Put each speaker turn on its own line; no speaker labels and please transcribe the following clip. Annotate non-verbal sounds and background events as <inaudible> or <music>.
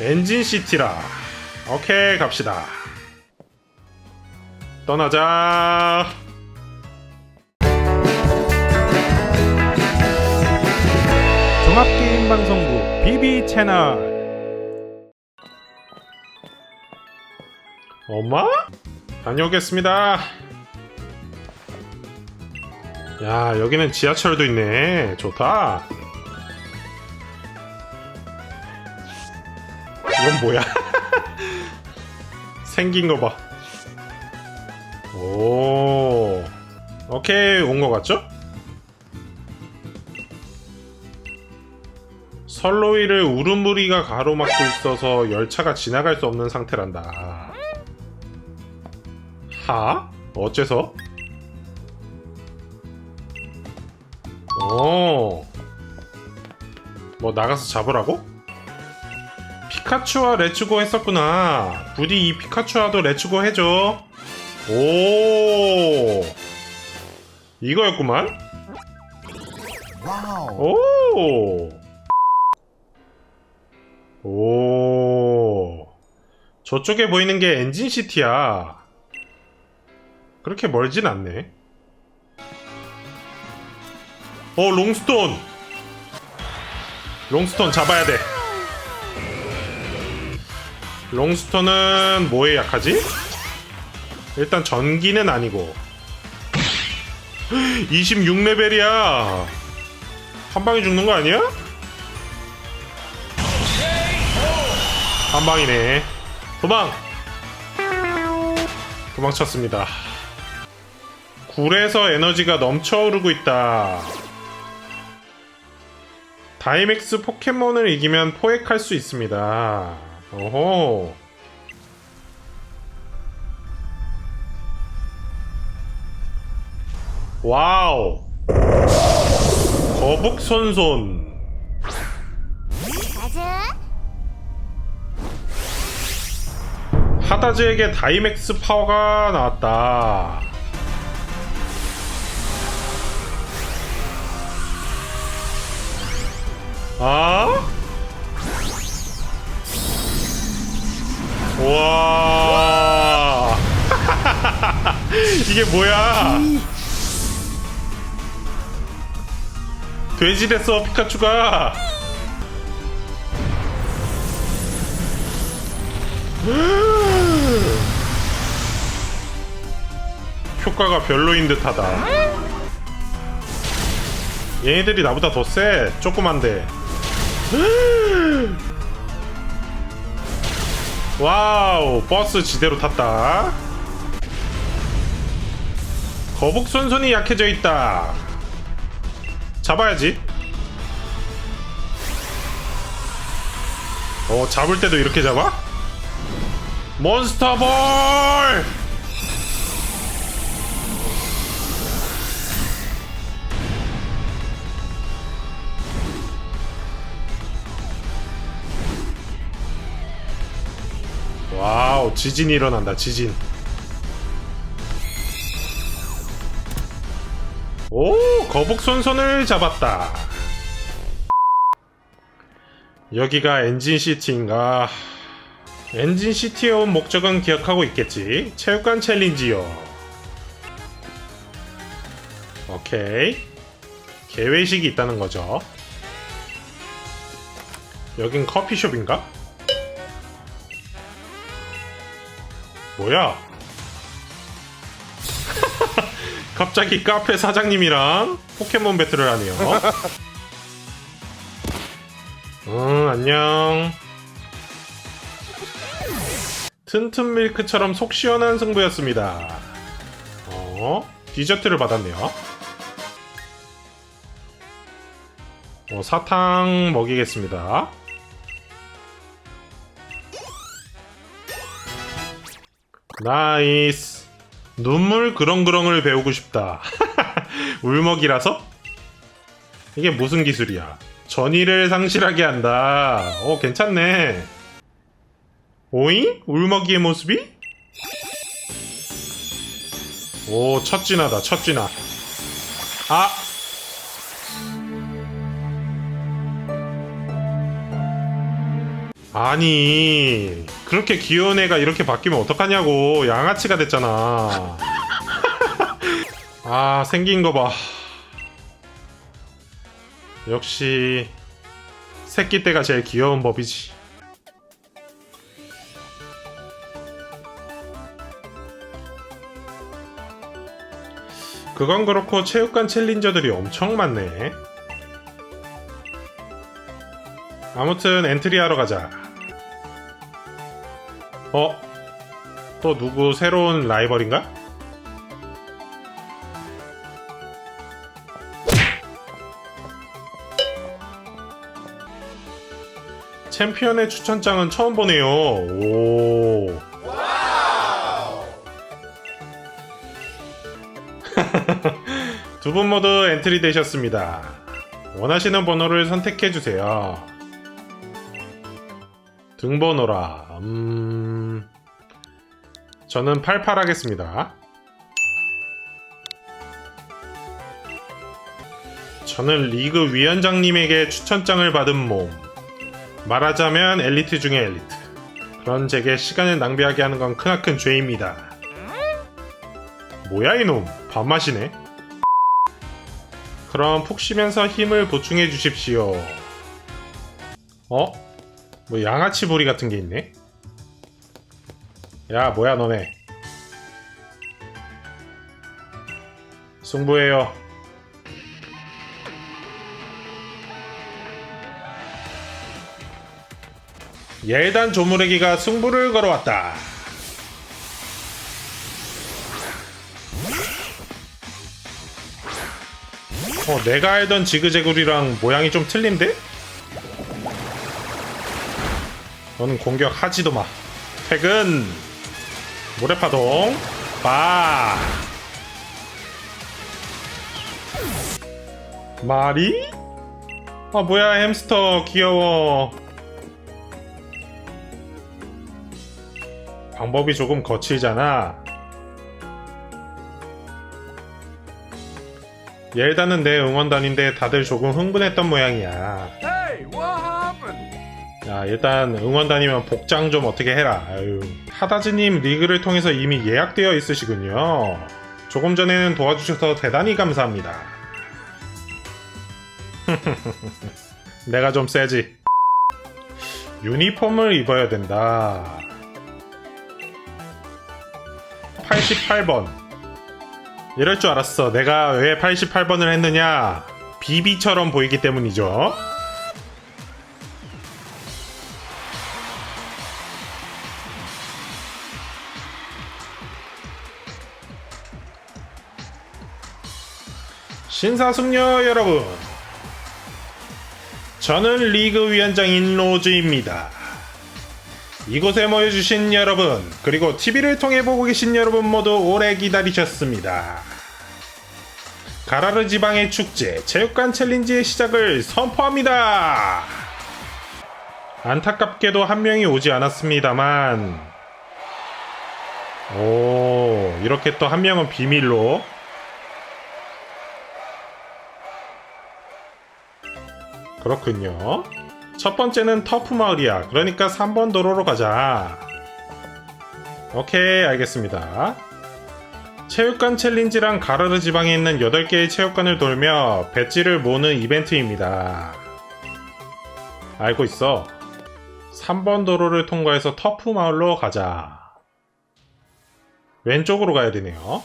엔진 시티라. 오케이, 갑시다. 떠나자. 종합게임 방송국 BB 채널. 엄마? 다녀오겠습니다. 야, 여기는 지하철도 있네. 좋다. 이건 뭐야? <laughs> 생긴 거 봐. 오. 오케이, 온 거 같죠? 선로 위를 우르무리가 가로막고 있어서 열차가 지나갈 수 없는 상태란다. 하? 어째서? 오. 뭐 나가서 잡으라고? 피카츄와 레츠고 했었구나. 부디 이 피카츄와도 레츠고 해줘. 오. 이거였구만. 오. 오. 저쪽에 보이는 게 엔진 시티야. 그렇게 멀진 않네. 어, 롱스톤! 롱스톤 잡아야 돼. 롱스톤은 뭐에 약하지? 일단 전기는 아니고. <gasps> 26레벨이야. 한 방에 죽는 거 아니야? 한 방이네. 도망! 도망쳤습니다. 굴에서 에너지가 넘쳐오르고 있다. 다이맥스 포켓몬을 이기면 포획할 수 있습니다. 오호. 와우. 거북 손손.
가자.
하다즈에게 다이맥스 파워가 나왔다. 아? 이게 뭐야? 돼지 됐어, 피카츄가. <gasps> 효과가 별로인 듯하다. 얘네들이 나보다 더 세. 조그만데. <gasps> 와우, 버스 지대로 탔다. 거북 손손이 약해져 있다. 잡아야지. 어, 잡을 때도 이렇게 잡아? 몬스터 볼! 와우, 지진이 일어난다, 지진. 오, 거북 손손을 잡았다. 여기가 엔진시티인가? 엔진시티에 온 목적은 기억하고 있겠지. 체육관 챌린지요. 오케이. 개회식이 있다는 거죠. 여긴 커피숍인가? 뭐야? 갑자기 카페 사장님이랑 포켓몬 배틀을 하네요. 응, <laughs> 안녕. 튼튼 밀크처럼 속 시원한 승부였습니다. 어, 디저트를 받았네요. 어, 사탕 먹이겠습니다. 나이스. 눈물 그렁그렁을 배우고 싶다. <laughs> 울먹이라서? 이게 무슨 기술이야? 전의를 상실하게 한다. 어, 괜찮네. 오잉? 울먹이의 모습이? 오, 첫진하다, 첫진아. 아! 아니 그렇게 귀여운 애가 이렇게 바뀌면 어떡하냐고. 양아치가 됐잖아. <laughs> 아 생긴 거봐. 역시 새끼 때가 제일 귀여운 법이지. 그건 그렇고 체육관 챌린저들이 엄청 많네. 아무튼 엔트리 하러 가자. 어? 또 누구 새로운 라이벌인가? 챔피언의 추천장은 처음 보네요. 오. <laughs> 두 분 모두 엔트리 되셨습니다. 원하시는 번호를 선택해 주세요. 등번호라. 음. 저는 88 하겠습니다. 저는 리그 위원장님에게 추천장을 받은 몸. 말하자면 엘리트 중의 엘리트. 그런 제게 시간을 낭비하게 하는 건 크나큰 죄입니다. 뭐야 이놈 밥맛이네. 그럼 푹 쉬면서 힘을 보충해 주십시오. 어? 뭐 양아치 부리 같은 게 있네. 야 뭐야 너네. 승부해요. 예단 조무래기가 승부를 걸어왔다. 어, 내가 알던 지그재굴이랑 모양이 좀 틀린데? 너는 공격하지도 마. 퇴근. 모래파동. 바. 마리? 아 뭐야 햄스터 귀여워. 방법이 조금 거칠잖아. 옐다는 내 응원단인데 다들 조금 흥분했던 모양이야.
Hey?
야, 일단 응원단이면 복장 좀 어떻게 해라. 아유. 하다즈님 리그를 통해서 이미 예약되어 있으시군요. 조금 전에는 도와주셔서 대단히 감사합니다. <laughs> 내가 좀 세지. 유니폼을 입어야 된다. 88번. 이럴 줄 알았어. 내가 왜 88번을 했느냐? 비비처럼 보이기 때문이죠. 신사숙녀 여러분, 저는 리그 위원장인 로즈입니다. 이곳에 모여주신 여러분, 그리고 TV를 통해 보고 계신 여러분 모두 오래 기다리셨습니다. 가라르 지방의 축제, 체육관 챌린지의 시작을 선포합니다! 안타깝게도 한 명이 오지 않았습니다만, 오, 이렇게 또 한 명은 비밀로 그렇군요. 첫 번째는 터프 마을이야. 그러니까 3번 도로로 가자. 오케이, 알겠습니다. 체육관 챌린지랑 가르르 지방에 있는 8개의 체육관을 돌며 배지를 모으는 이벤트입니다. 알고 있어. 3번 도로를 통과해서 터프 마을로 가자. 왼쪽으로 가야 되네요.